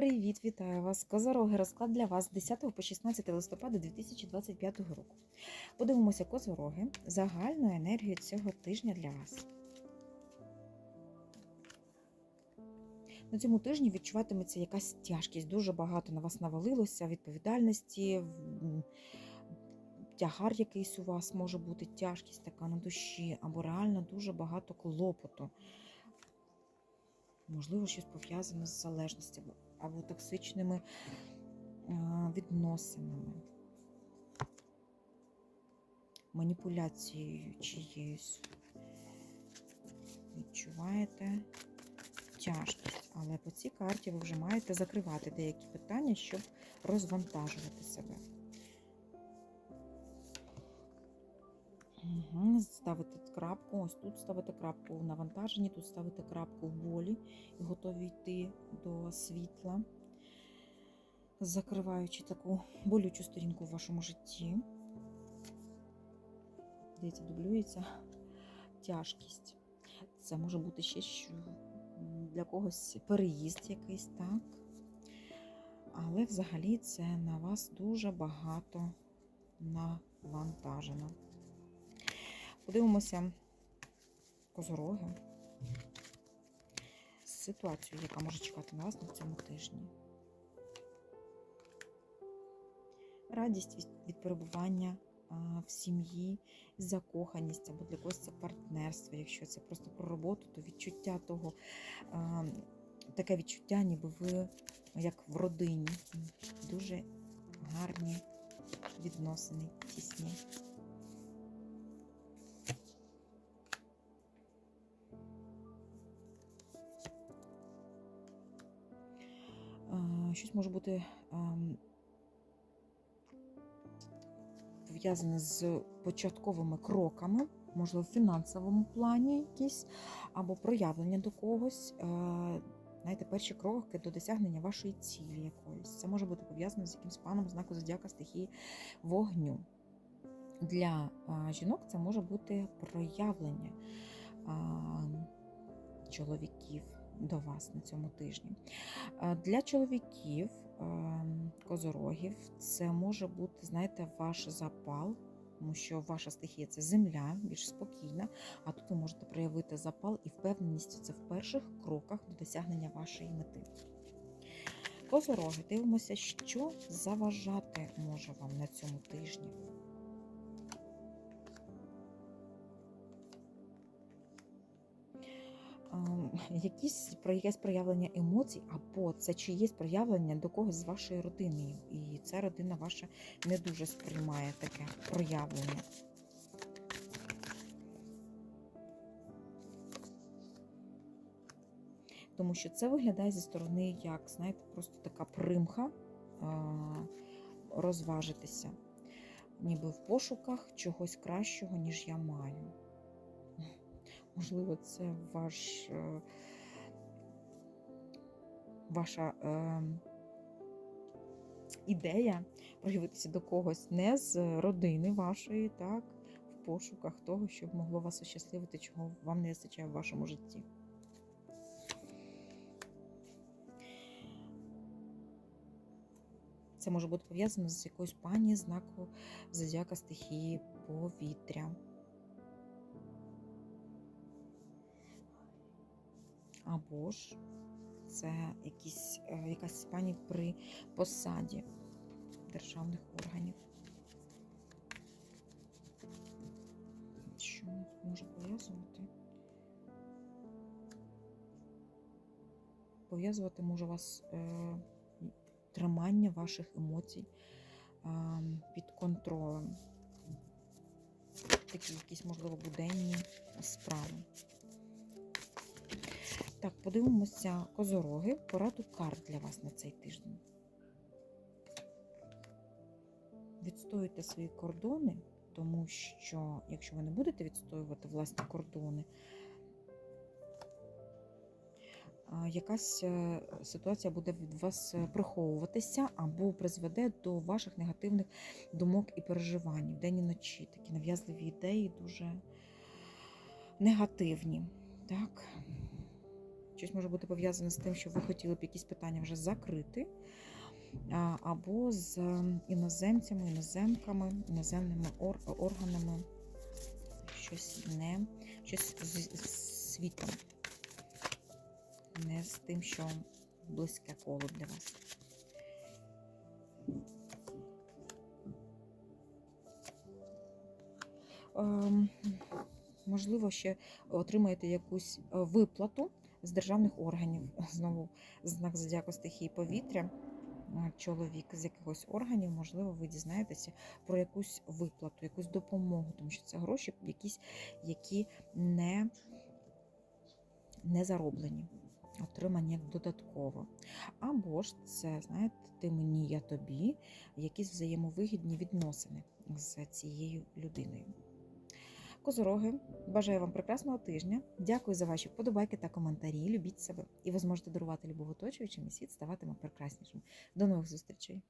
Привіт, вітаю вас! Козороги розклад для вас з 10 по 16 листопада 2025 року. Подивимося козороги, загальну енергію цього тижня для вас. На цьому тижні відчуватиметься якась тяжкість. Дуже багато на вас навалилося, відповідальності, тягар якийсь у вас може бути, тяжкість така на душі, або реально дуже багато клопоту. Можливо, щось пов'язане з залежностями або токсичними відносинами, маніпуляцією чиєюсь. Відчуваєте тяжкість, але по цій карті ви вже маєте закривати деякі питання, щоб розвантажувати себе. Ставите крапку, ось тут ставите крапку в навантаженні, тут ставите крапку в болі і готові йти до світла, закриваючи таку болючу сторінку в вашому житті. Дивіться, дублюється тяжкість. Це може бути ще що для когось переїзд якийсь, так? Але взагалі це на вас дуже багато навантажено. Подивимося козороги. Ситуацію, яка може чекати на вас на цьому тижні. Радість від, перебування в сім'ї, закоханість або для когось це партнерство. Якщо це просто про роботу, то відчуття того, таке відчуття, ніби ви як в родині. Дуже гарні відносини, тісні. Щось може бути ем, пов'язане з початковими кроками, можливо, в фінансовому плані якісь, або проявлення до когось. Е, знаєте, перші кроки до досягнення вашої цілі якоїсь. Це може бути пов'язано з якимсь паном знаку зодіака стихії вогню. Для а, жінок це може бути проявлення а, чоловіків до вас на цьому тижні. Для чоловіків, козорогів, це може бути, знаєте, ваш запал, тому що ваша стихія це земля, більш спокійна, а тут ви можете проявити запал і впевненість це в перших кроках до досягнення вашої мети. Козороги, дивимося, що заважати може вам на цьому тижні. Якісь про якесь проявлення емоцій, або це чиєсь проявлення до когось з вашої родини. І ця родина ваша не дуже сприймає таке проявлення. Тому що це виглядає зі сторони, як, знаєте, просто така примха розважитися, ніби в пошуках чогось кращого, ніж я маю. Можливо, це ваш, е, ваша е, ідея проявитися до когось не з родини вашої, так, в пошуках того, щоб могло вас ощасливити, чого вам не вистачає в вашому житті. Це може бути пов'язано з якоюсь пані знаку зодіака стихії повітря. Або ж це якісь, е, якась пані при посаді державних органів. Що може пов'язувати? Пов'язувати може вас е, тримання ваших емоцій е, під контролем. Такі якісь, можливо, буденні справи. Так, подивимося козороги, пораду карт для вас на цей тиждень. Відстоюйте свої кордони, тому що, якщо ви не будете відстоювати власні кордони, якась е, ситуація буде від вас е, приховуватися або призведе до ваших негативних думок і переживань вдень і ночі. Такі нав'язливі ідеї дуже негативні. Так? Щось може бути пов'язане з тим, що ви хотіли б якісь питання вже закрити, або з ем, іноземцями, іноземками, іноземними ор- органами. Щось не щось з світом. Не з тим, що близьке коло для вас. Ем, можливо, ще отримаєте якусь е, виплату з державних органів. Знову знак зодіаку стихії повітря. Е, Чоловік з якихось органів, можливо, ви дізнаєтеся про якусь виплату, якусь допомогу, тому що це гроші якісь, які не, не зароблені, отримані як додатково. Або ж це, знаєте, ти мені, я тобі, якісь взаємовигідні відносини з цією людиною. Козороги, бажаю вам прекрасного тижня. Дякую за ваші вподобайки та коментарі. Любіть себе, і ви зможете дарувати любов оточуючим, і світ ставатиме прекраснішим. До нових зустрічей!